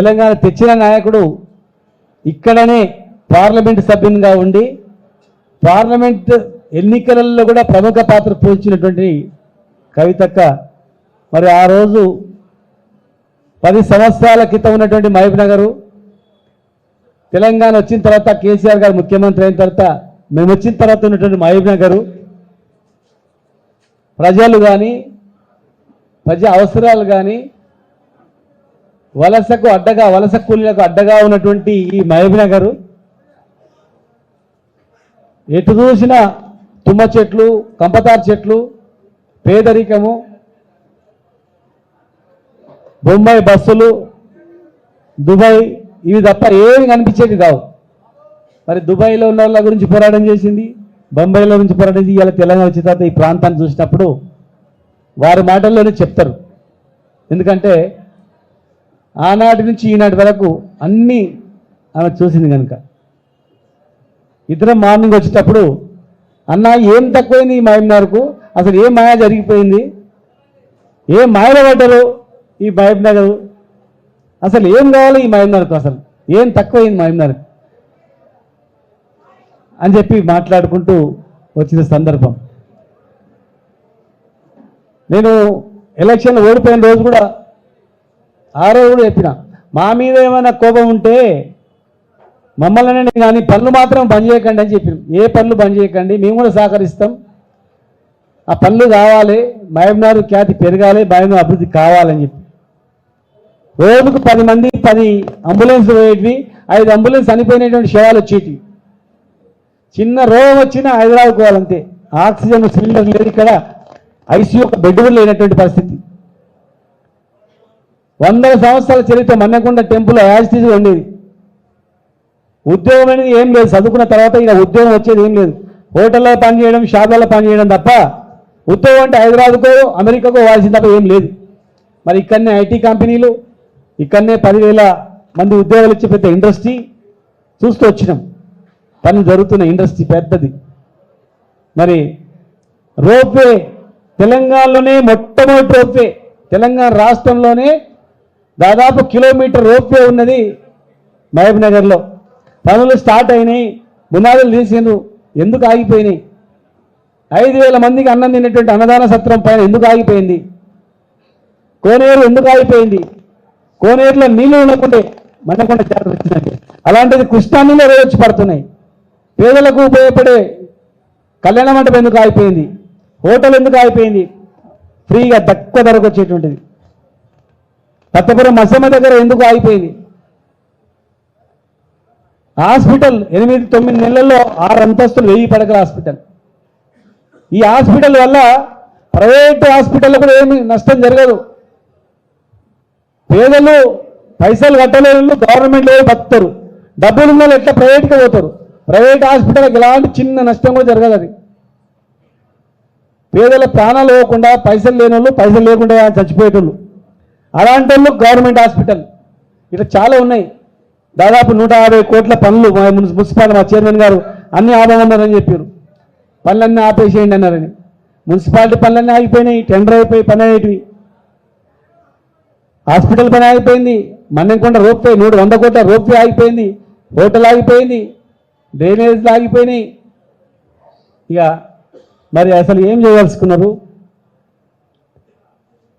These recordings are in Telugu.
తెలంగాణ తెచ్చిన నాయకుడు ఇక్కడనే పార్లమెంట్ సభ్యునిగా ఉండి పార్లమెంట్ ఎన్నికలలో కూడా ప్రముఖ పాత్ర పోషించినటువంటి కవితక్క మరి ఆ రోజు పది సంవత్సరాల క్రితం ఉన్నటువంటి మహబూబ్ నగరు తెలంగాణ వచ్చిన తర్వాత కేసీఆర్ గారు ముఖ్యమంత్రి అయిన తర్వాత మేము వచ్చిన తర్వాత ఉన్నటువంటి మహబూబ్ నగరు ప్రజలు కానీ ప్రజా అవసరాలు కానీ వలసకు అడ్డగా వలస కూలీలకు అడ్డగా ఉన్నటువంటి ఈ మహబూబ్ ఎటు చూసిన తుమ్మ చెట్లు కంపతార్ చెట్లు పేదరికము బొంబాయి బస్సులు దుబాయ్ ఇవి తప్ప ఏమి కనిపించేవి కావు. మరి దుబాయ్లో ఉన్న వాళ్ళ గురించి పోరాటం చేసింది బొంబాయిలో నుంచి పోరాటం చేసి ఇవాళ తెలంగాణ వచ్చిన తర్వాత ఈ ప్రాంతాన్ని చూసినప్పుడు వారి మాటల్లోనే చెప్తారు. ఎందుకంటే ఆనాటి నుంచి ఈనాటి వరకు అన్నీ ఆమె చూసింది కనుక. ఇద్దరం మార్నింగ్ వచ్చేటప్పుడు అన్న ఏం తక్కువైంది ఈ మహబూబ్నగర్కు? అసలు ఏం మాయ జరిగిపోయింది? ఏం మాయలో పడ్డారు ఈ మహబూబ్నగర్? అసలు ఏం కావాలి ఈ మహబూబ్నగర్కు అసలు? ఏం తక్కువైంది మహబూబ్నగర్కు? అని చెప్పి మాట్లాడుకుంటూ వచ్చిన సందర్భం. నేను ఎలక్షన్లో ఓడిపోయిన రోజు కూడా ఆ రోజు కూడా చెప్పిన మా మీద ఏమైనా కోపం ఉంటే మమ్మల్ని కానీ పనులు మాత్రం బంద్ చేయకండి అని చెప్పిన. ఏ పనులు బంద్ చేయకండి మేము కూడా సహకరిస్తాం. ఆ పనులు కావాలి మహబూబ్నగర్ ఖ్యాతి పెరగాలి మహబూబ్నగర్ అభివృద్ధి కావాలని చెప్పి. రోజుకు పది మంది పది అంబులెన్స్ పోయేటివి. ఐదు అంబులెన్స్ చనిపోయినటువంటి శవాలు వచ్చేటివి. చిన్న రోగం వచ్చినా హైదరాబాద్ పోవాలంతే. ఆక్సిజన్ సిలిండర్ లేదు ఇక్కడ. ఐసీయూ ఒక బెడ్ కూడా లేనటువంటి పరిస్థితి. వందల సంవత్సరాల చరిత్ర మన్నకొండ టెంపుల్ యాజిటీజ్ ఉండేది. ఉద్యోగం అనేది ఏం లేదు చదువుకున్న తర్వాత ఇక ఉద్యోగం వచ్చేది ఏం లేదు. హోటల్లో పనిచేయడం షాపులలో పనిచేయడం తప్ప ఉద్యోగం అంటే హైదరాబాద్కో అమెరికాకో వాల్సింది తప్ప ఏం లేదు. మరి ఇక్కడనే ఐటీ కంపెనీలు ఇక్కడనే పదివేల మంది ఉద్యోగాలు ఇచ్చే పెద్ద ఇండస్ట్రీ చూస్తూ వచ్చినాం. పని జరుగుతున్న ఇండస్ట్రీ పెద్దది. మరి రోప్వే తెలంగాణలోనే మొట్టమొదటి రోప్వే తెలంగాణ రాష్ట్రంలోనే దాదాపు కిలోమీటర్ రోప్వే ఉన్నది మహబూబ్ నగర్లో. పనులు స్టార్ట్ అయినాయి. బునాదులు తీసిండ్రు. ఎందుకు ఆగిపోయినాయి? ఐదు వేల మందికి అన్నం తినేటువంటి అన్నదాన సత్రం పైన ఎందుకు ఆగిపోయింది? కోనేరు ఎందుకు ఆగిపోయింది? కోనేరులో నీళ్ళు ఉండకుంటే మనకుండా జాగ్రత్త వచ్చినట్టు అలాంటిది కృష్ణా నీళ్ళు రోజు వచ్చి పడుతున్నాయి. పేదలకు ఉపయోగపడే కళ్యాణ మండపం ఎందుకు ఆగిపోయింది? హోటల్ ఎందుకు ఆగిపోయింది? ఫ్రీగా తక్కువ ధరకు వచ్చేటువంటిది. పత్తపురం మసమ్మ దగ్గర ఎందుకు ఆగిపోయింది? హాస్పిటల్ ఎనిమిది తొమ్మిది నెలల్లో ఆరు అంతస్తులు వెయ్యి పడకల హాస్పిటల్. ఈ హాస్పిటల్ వల్ల ప్రైవేట్ హాస్పిటల్లో కూడా ఏమి నష్టం జరగదు. పేదలు పైసలు కట్టలేని గవర్నమెంట్లో బతుకుతారు. డబ్బులు ఉన్న వాళ్ళు ఎట్లా ప్రైవేట్కి పోతారు? ప్రైవేట్ హాస్పిటల్కి ఎలాంటి చిన్న నష్టం కూడా జరగదు అది. పేదల ప్రాణాలు పోకుండా పైసలు లేని వాళ్ళు పైసలు లేకుండా చచ్చిపోయేటోళ్ళు. అలాంటి వాళ్ళు గవర్నమెంట్ హాస్పిటల్. ఇట్లా చాలా ఉన్నాయి. దాదాపు నూట యాభై కోట్ల పనులు మా మున్సిపాలిటీ మా చైర్మన్ గారు అన్నీ ఆపమన్నారని చెప్పారు. పనులన్నీ ఆపేసేయండి అన్నారని. మున్సిపాలిటీ పనులన్నీ ఆగిపోయినాయి టెండర్ అయిపోయి పని అయ్యేటివి హాస్పిటల్ పని ఆగిపోయింది మన్నెంకొండ రోప్వే నూట వంద కోట్ల రోప్వే ఆగిపోయింది హోటల్ ఆగిపోయింది డ్రైనేజ్లు ఆగిపోయినాయి. ఇక మరి అసలు ఏం చేయదలుచుకున్నారు?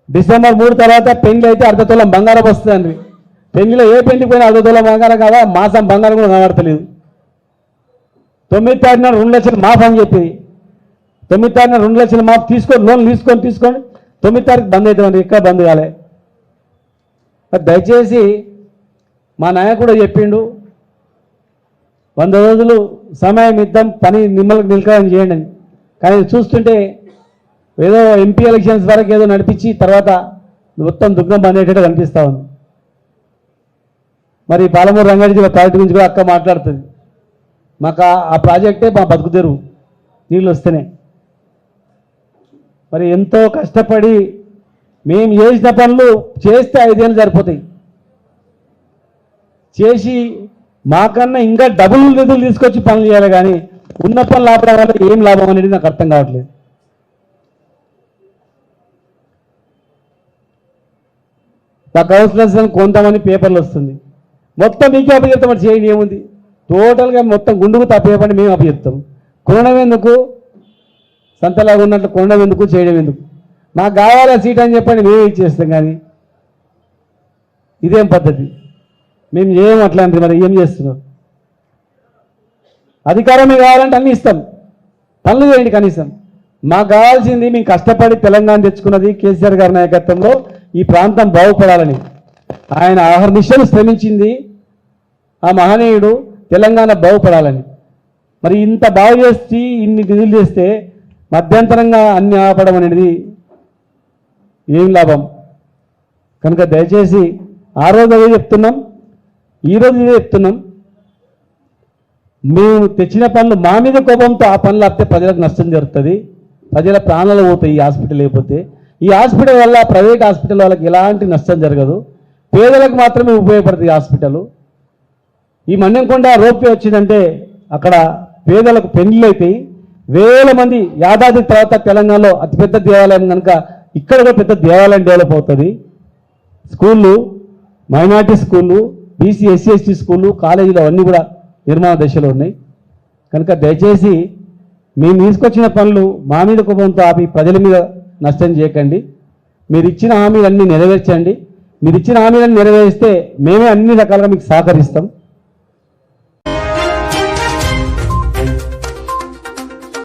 డిసెంబర్ మూడు తర్వాత పెళ్ళి అయితే అర్ధ తులం బంగారం వస్తుందండి. పెళ్ళిలో ఏ పెళ్ళికి పోయినా అర్ధ తులం బంగారం కాదా? మాసం బంగారం కూడా కనబడతలేదు. తొమ్మిది తారీఖున రెండు లక్షలు మాఫ్ అని చెప్పి. తొమ్మిది తారీఖున రెండు లక్షలు మాఫ్ తీసుకొని లోన్ తీసుకొని తీసుకొని తొమ్మిది తారీఖు బంద్ అవుతుంది ఇక్కడ బంద్ కాలే. దయచేసి మా నాయకుడు చెప్పిండు వంద రోజులు సమయం ఇద్దాం పని నిమ్మలకు నిలకడం చేయండి కానీ చూస్తుంటే ఏదో ఎంపీ ఎలక్షన్స్ వరకు ఏదో నడిపించి తర్వాత మొత్తం దుఃఖం బందేటట్టు కనిపిస్తూ ఉంది. మరి పాలమూరు రంగారెడ్డి జిల్లా ప్రాజెక్ట్ గురించి కూడా అక్క మాట్లాడుతుంది. మాకు ఆ- ఆ ప్రాజెక్టే మా బతుకు తెరువు. నీళ్ళు వస్తేనే. మరి ఎంతో కష్టపడి మేము చేసిన పనులు చేస్తే ఐదేళ్ళు సరిపోతాయి. చేసి మాకన్నా ఇంకా డబుల్ నిధులు తీసుకొచ్చి పనులు చేయాలి కానీ ఉన్న పనులు ఆపడం వల్ల ఏం లాభం అనేది నాకు అర్థం కావట్లేదు. మా కౌన్సిలర్స్ అని కొంతమంది పేపర్లు వస్తుంది. మొత్తం మీకే అప్పచెప్తాం మరి చేయండి ఏముంది? టోటల్గా మొత్తం గుండుకు తప్పేపండి మేము అప్పచెప్తాం. కొనడం ఎందుకు? సంతలాగా ఉన్నట్లు కొనడం ఎందుకు? చేయడం ఎందుకు? మాకు కావాలా సీట్ అని చెప్పండి మేమే ఇచ్చేస్తాం కానీ. ఇదేం పద్ధతి? మేము ఏం అట్లాంటి మరి? ఏం చేస్తున్నాం? అధికారమే కావాలంటే అన్ని ఇస్తాం. పనులు చేయండి కనీసం. మాకు కావాల్సింది మేము కష్టపడి తెలంగాణ తెచ్చుకున్నది కేసీఆర్ గారి నాయకత్వంలో ఈ ప్రాంతం బాగుపడాలని. ఆయన ఆహర్నిశలు శ్రమించింది. ఆ మహనీయుడు తెలంగాణ బాగుపడాలని. మరి ఇంత బాగు చేసి ఇన్ని నిధులు చేస్తే మధ్యంతరంగా అన్ని ఆపడం అనేది ఏం లాభం? కనుక దయచేసి ఆ రోజు అదే చెప్తున్నాం. ఈ ఇదే చెప్తున్నాం. మేము తెచ్చిన పనులు మా మీద కోపంతో ఆ పనులు ఆపితే ప్రజలకు నష్టం జరుగుతుంది. ప్రజల ప్రాణాలు పోతాయి ఈ హాస్పిటల్ లేకపోతే. ఈ హాస్పిటల్ వల్ల ప్రైవేట్ హాస్పిటల్ వాళ్ళకి ఎలాంటి నష్టం జరగదు. పేదలకు మాత్రమే ఉపయోగపడుతుంది హాస్పిటల్. ఈ మన్యంకొండ రోప్వే వచ్చిందంటే అక్కడ పేదలకు పెళ్ళి అవుతాయి వేల మంది యాదాద్రి తర్వాత తెలంగాణలో అతిపెద్ద దేవాలయం కనుక ఇక్కడ కూడా పెద్ద దేవాలయం డెవలప్ అవుతుంది. స్కూళ్ళు మైనార్టీ స్కూళ్ళు బీసీ ఎస్సీ ఎస్టీ స్కూళ్ళు కాలేజీలు అవన్నీ కూడా నిర్మాణ దశలో ఉన్నాయి. కనుక దయచేసి మేము తీసుకొచ్చిన పనులు మా మీద కోపంతో ఆపి ప్రజల మీద నష్టం చేయకండి. మీరు ఇచ్చిన హామీలన్నీ నెరవేర్చండి. మీరు ఇచ్చిన హామీలన్నీ నెరవేరిస్తే మేమే అన్ని రకాలుగా మీకు సహకరిస్తాం.